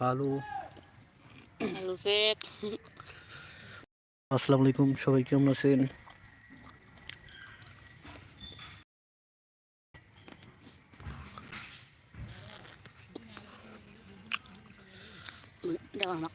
Hello hello Sheikh আসসালামু আলাইকুম সবাই কেমন আছেন? দেওয়া আমাক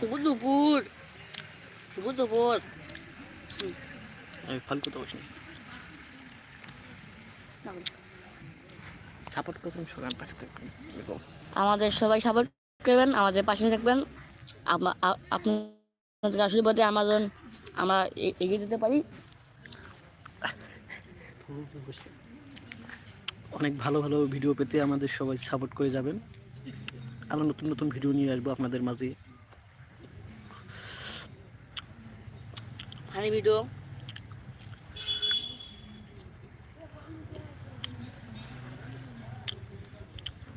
শুভ দুপুর শুভ দুপুর আমি সাপোর্ট করবেন পাশে থাকবেন আমাদের সবাই সাপোর্ট করবেন আমাদের পাশে থাকবেন। আপনাদের আশীর্বাদে আমাজন আমরা এ- এগিয়ে যেতে পারি। অনেক ভালো ভালো ভিডিও পেতে আমাদের সবাই সাপোর্ট করে যাবেন। আমরা নতুন নতুন ভিডিও নিয়ে আসব আপনাদের মাঝে। Funny video.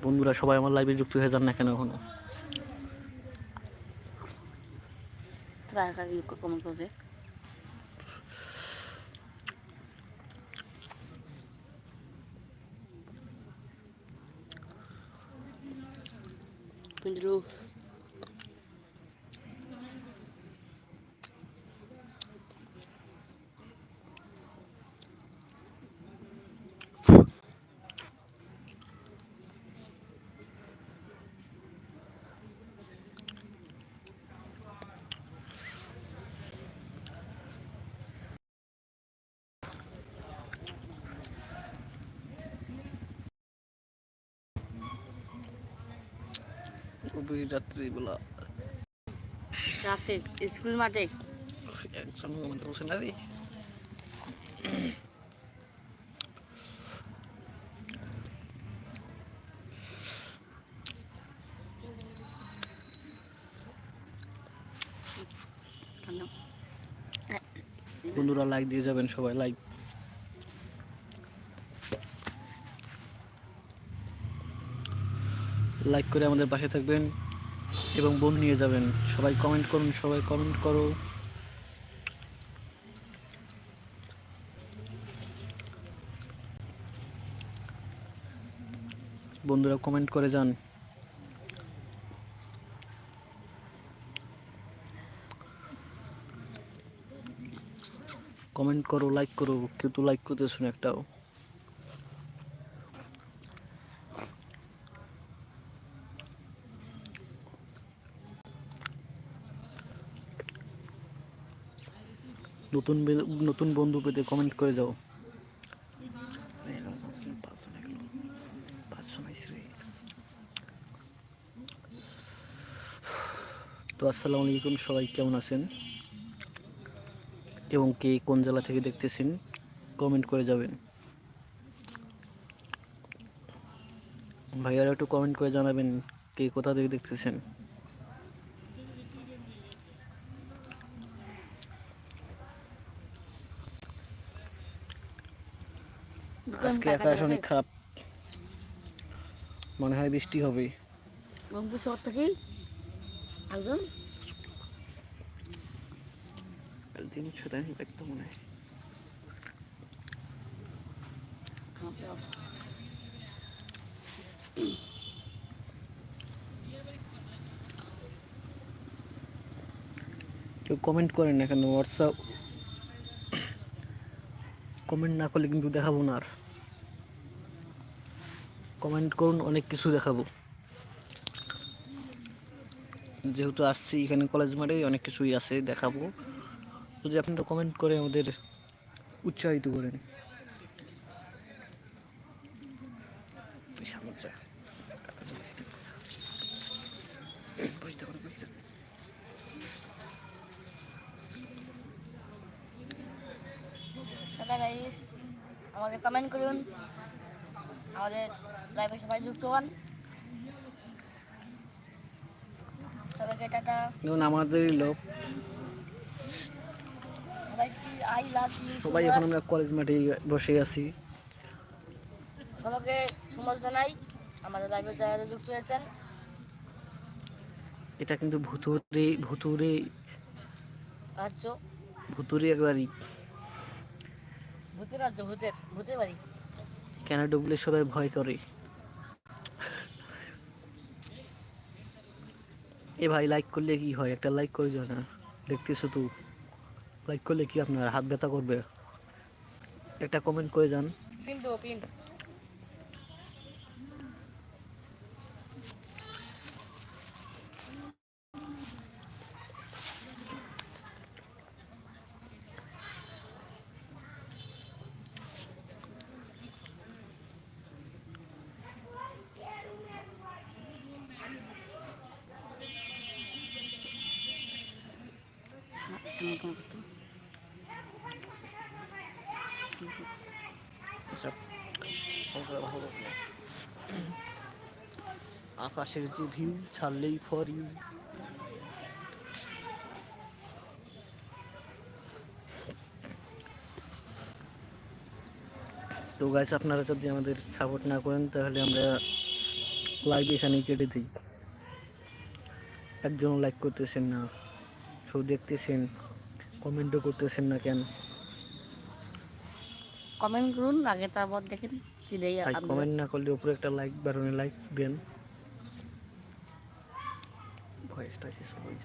বন্ধুরা সবাই আমার লাইভে যুক্ত হয়ে যান না কেন এখনও? কমেন্ট করবে। গভীর রাত্রিবেলা। রাতে স্কুল মাঠে? একজন আমাদের বসে না রে। বন্ধুরা লাইক দিয়ে যাবেন সবাই লাইক লাইক করে আমাদের পাশে থাকবেন এবং বোন নিয়ে যাবেন। সবাই কমেন্ট করুন, সবাই কমেন্ট করো। বন্ধুরা কমেন্ট করে যান। কমেন্ট করো লাইক করো, কেউ তো লাইক করতেছো একটাও। নতুন নতুন বন্ধু পেতে কমেন্ট করে যাও। তো আসসালামু আলাইকুম, সবাই কেমন আছেন? এবং কে কোন জেলা থেকে দেখতেছেন কমেন্ট করে যাবেন। ভাইয়ারা একটু কমেন্ট করে জানাবেন কে কোথা থেকে দেখতেছেন। আজকে আকাশ অনেক খারাপ। মনে হয় বৃষ্টি হবে রংপুর শহর থেকে একজন দিন সেটা দেখতে মনে হয়। কেউ কমেন্ট করেন না কেন হোয়াটসঅ্যাপ কমেন্ট না করলে কিন্তু দেখাবো না আর। কমেন্ট করুন, অনেক কিছু দেখাবো। যেহেতু আসছি এখানে কলেজ মাঠে, অনেক কিছুই আছে, দেখাবো। যদি আপনারা কমেন্ট করে আমাদের উৎসাহিত করেন। আমাকে কমেন্ট করুন। আমাদের লাইভে সবাই যুক্ত হন। সবাইকে টাটা। যেমন আমাদেরই লোক। আই লাভ ইউ সবাই এখন আমরা কলেজ মাঠে বসে আছি। সবাইকে সমাজ জানাই আমাদের লাইভে যারা যুক্ত হয়েছেন। এটা কিন্তু ভুতুরে ভুতুরে রাজ্য ভুতুরে একবারই। ভূতের রাজ্য ভূতের ভূতের বাড়ি। কেন ডুবলে সবাই ভয় করে? এ ভাই লাইক করলে কি হয়? একটা লাইক করে যাও না। দেখতেছো তো? লাইক করলে কি আপনার হাত ব্যথা করবে? একটা কমেন্ট করে যান। পিন আকাশের যে ভিউ ছাড়লেই ফর ইউ তো গাছ আপনারা যদি আমাদের সাপোর্ট না করেন, তাহলে আমরা লাইভ এখানেই কেটে দিই। একজন লাইক করতেছেন না শুধু দেখতেছেন। কমেন্টও করতেছেন না কেন? কমেন্ট করুন আগে তারপর দেখেন কি দেই আর কমেন্ট না করলে উপরে একটা লাইক বাটনে লাইক দেন। ভয়েসটা শেষ হওয়ার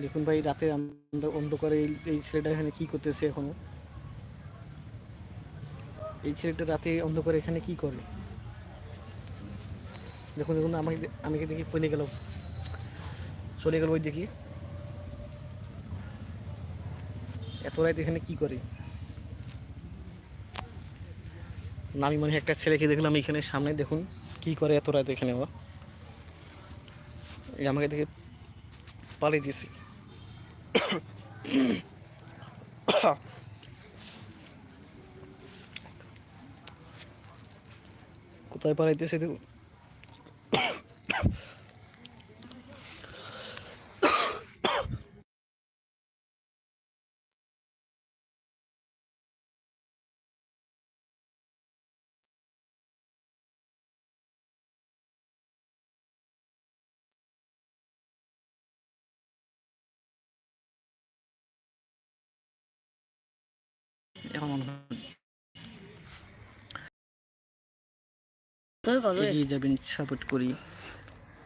দেখুন ভাই রাতে অন্ধ- অন্ধকারে এই ছেলেটা এখানে কি করতেছে এখনও? এই ছেলেটা রাতে অন্ধকারে এখানে কি করে? দেখুন দেখুন, আমাকে আমাকে দেখি, পড়ে গেল। চলে গেল ওই দেখি এত রাত এখানে কি করে? আমি মনে হয় একটা ছেলেকে দেখলাম এখানে সামনে। দেখুন, কি করে এত রাত এখানে আমাকে দেখে পালিয়ে দিয়েছি। কোথায় পালাইতেছে দেখুন এখন মনে হয়। এগিয়ে যাবেন সাপোর্ট করি।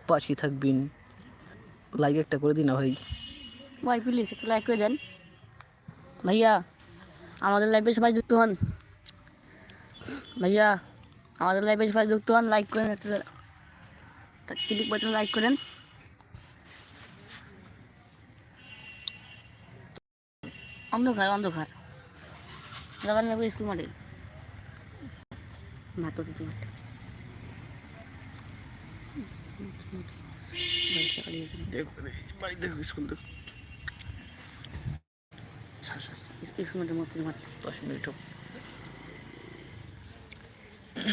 পাশে থাকবেন। লাইক একটা করে দিন না ভাই। ভাই প্লিজ একটু লাইক করে দেন। ভাইয়া আমাদের লাইভে সবাই যুক্ত হন। ভাইয়া আমাদের লাইভে সবাই যুক্ত হন লাইক করেন একটু ক্লিক বাটন লাইক করেন। অন্ধকার অন্ধকার। যাবার নেব স্কুল মাঠে। মাতো দিতে মাঠে।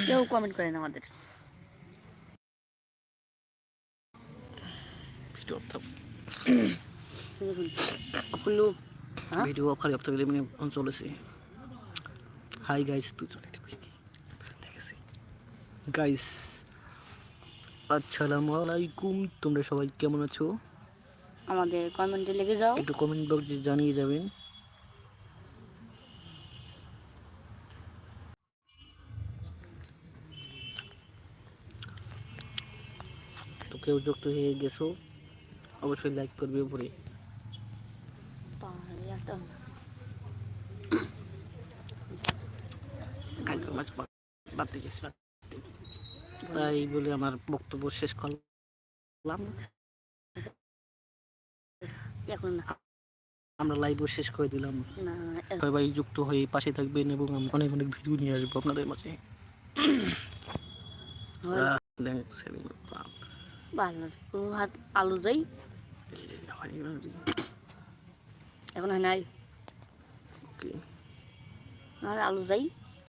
কেউ কমেন্ট করেন আমাদের। ভিডিও খালি অফ থাকলে অন চলেছে হাই গাইস তুই চলে দেখেছি গাইস আসসালামু আলাইকুম তোমরা সবাই কেমন আছো? আমাদের কমেন্টে লেগে যাও। একটু কমেন্ট বক্সে জানিয়ে যাবেন। তো কেউ যুক্ত হয়ে গেছো অবশ্যই লাইক করবে উপরে। পাহাড়ি একটা কালকে বাদ দিয়ে গেছি বাদ তাই বলে আমার বক্তব্য শেষ করলাম। এখন আমরা লাইভও শেষ করে দিলাম। সবাই যুক্ত হয়ে পাশে থাকবেন এবং আমি অনেক অনেক ভিডিও নিয়ে আসব আপনাদের মাঝে। ভালো হাত আলু যাই। এখন হয় নাই। ওকে আলু যাই।